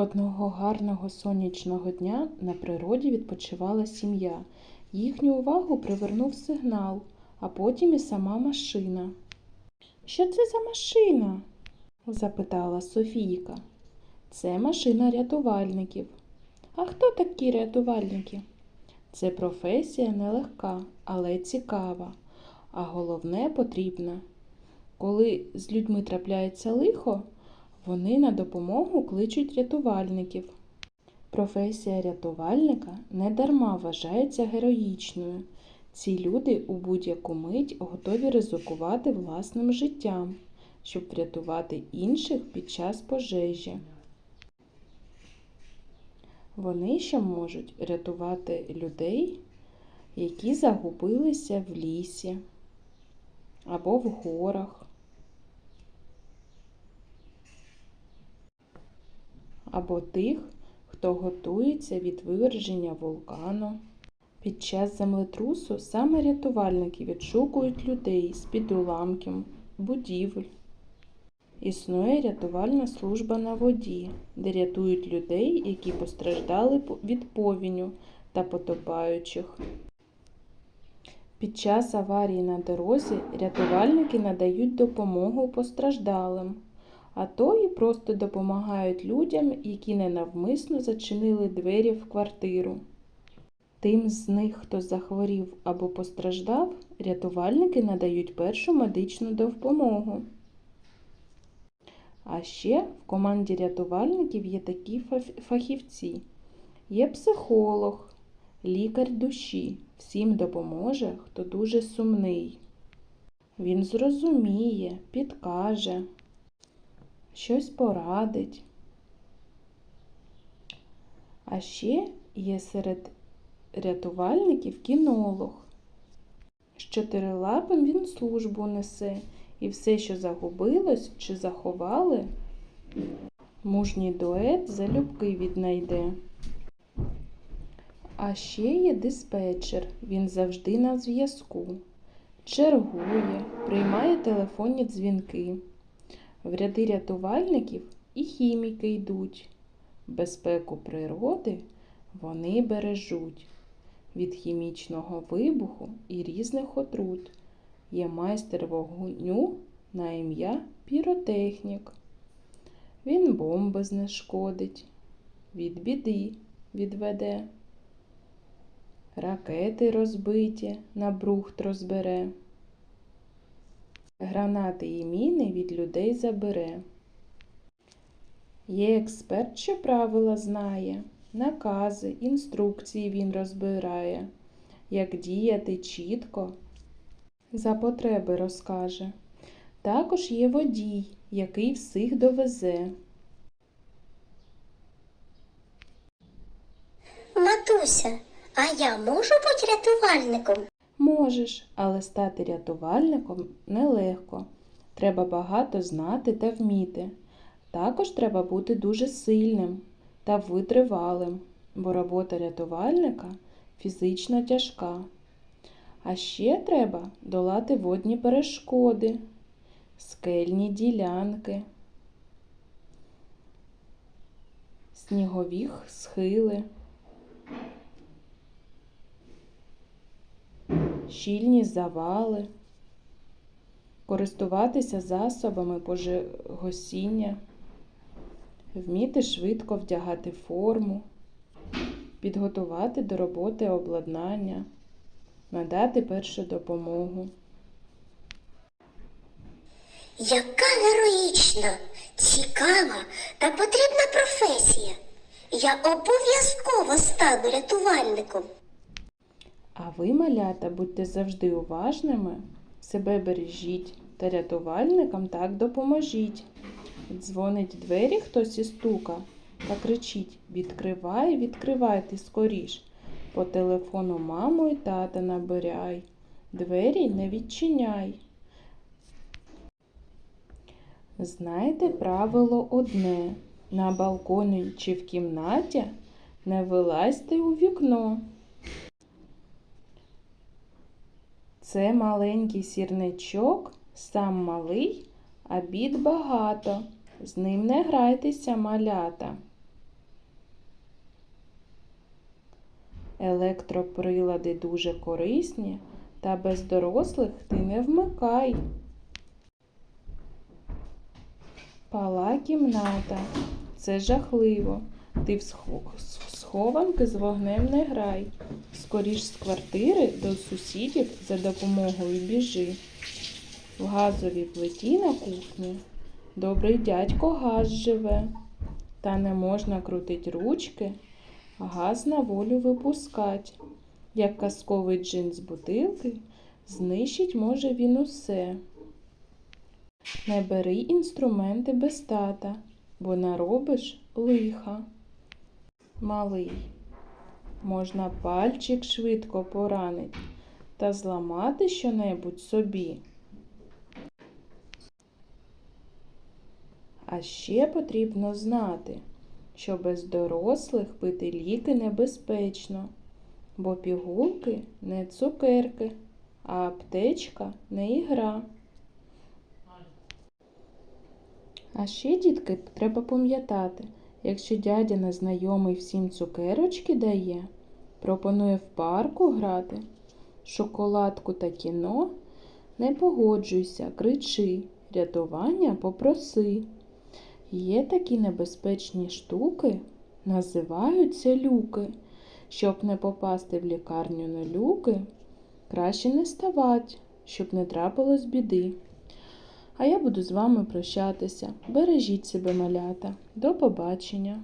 Одного гарного сонячного дня на природі відпочивала сім'я. Їхню увагу привернув сигнал, а потім і сама машина. Що це за машина? запитала Софійка. Це машина рятувальників. А хто такі рятувальники? Це професія нелегка, але цікава, а головне потрібна. Коли з людьми трапляється лихо, вони на допомогу кличуть рятувальників. Професія рятувальника недарма вважається героїчною. Ці люди у будь-яку мить готові ризикувати власним життям, щоб врятувати інших під час пожежі. Вони ще можуть рятувати людей, які загубилися в лісі або в горах. Або тих, хто готується від виверження вулкану. Під час землетрусу саме рятувальники відшукують людей з-під уламків, будівель. Існує рятувальна служба на воді, де рятують людей, які постраждали від повіню та потопаючих. Під час аварії на дорозі рятувальники надають допомогу постраждалим а то і просто допомагають людям, які ненавмисно зачинили двері в квартиру. Тим з них, хто захворів або постраждав, рятувальники надають першу медичну допомогу. А ще в команді рятувальників є такі фахівці. Є психолог, лікар душі, всім допоможе, хто дуже сумний. Він зрозуміє, підкаже щось порадить. А ще є серед рятувальників кінолог. З чотирилапим він службу несе, і все, що загубилось чи заховали, мужній дует залюбки віднайде. А ще є диспетчер, він завжди на зв'язку, чергує, приймає телефонні дзвінки. В ряди рятувальників і хіміки йдуть. Безпеку природи вони бережуть. Від хімічного вибуху і різних отрут є майстер вогню на ім'я піротехнік. Він бомби знешкодить, від біди відведе, ракети розбиті на брухт розбере. Гранати і міни від людей забере. Є експерт, що правила знає, накази, інструкції він розбирає, як діяти чітко, за потреби розкаже. Також є водій, який всіх довезе. Матуся, а я можу бути рятувальником? Можеш, але стати рятувальником нелегко. Треба багато знати та вміти. Також треба бути дуже сильним та витривалим, бо робота рятувальника фізично тяжка. А ще треба долати водні перешкоди, скельні ділянки, снігові схили. Щільні завали, користуватися засобами пожегосіння, вміти швидко вдягати форму, підготувати до роботи обладнання, надати першу допомогу. Яка героїчна, цікава та потрібна професія. Я обов'язково стану рятувальником. А ви, малята, будьте завжди уважними, себе бережіть та рятувальникам так допоможіть. Дзвонить двері хтось і стука та кричить Відкривай, відкривайте скоріш. По телефону маму і тата набирай. Двері не відчиняй. Знайте правило одне. На балконі чи в кімнаті не вилазьте у вікно. Це маленький сірничок, сам малий, а бід багато. З ним не грайтеся малята. Електроприлади дуже корисні, та без дорослих ти не вмикай. Пала кімната. Це жахливо. Ти схованки з вогнем не грай. Скоріш з квартири до сусідів за допомогою біжи. В газовій плиті на кухні добрий дядько газ живе. Та не можна крутить ручки, газ на волю випускать. Як казковий джин з бутилки, знищить може він усе. Не бери інструменти без тата, бо наробиш лиха. Малий. Можна пальчик швидко поранить та зламати щонебудь собі. А ще потрібно знати, що без дорослих пити ліки небезпечно, бо пігулки не цукерки, а аптечка не ігра. А ще, дітки, треба пам'ятати, якщо дядя незнайомий всім цукерочки дає, пропонує в парку грати, шоколадку та кіно, не погоджуйся, кричи, рятування попроси. Є такі небезпечні штуки, називаються люки. Щоб не попасти в лікарню на люки, краще не ставать, щоб не трапилось біди. А я буду з вами прощатися. Бережіть себе, малята. До побачення!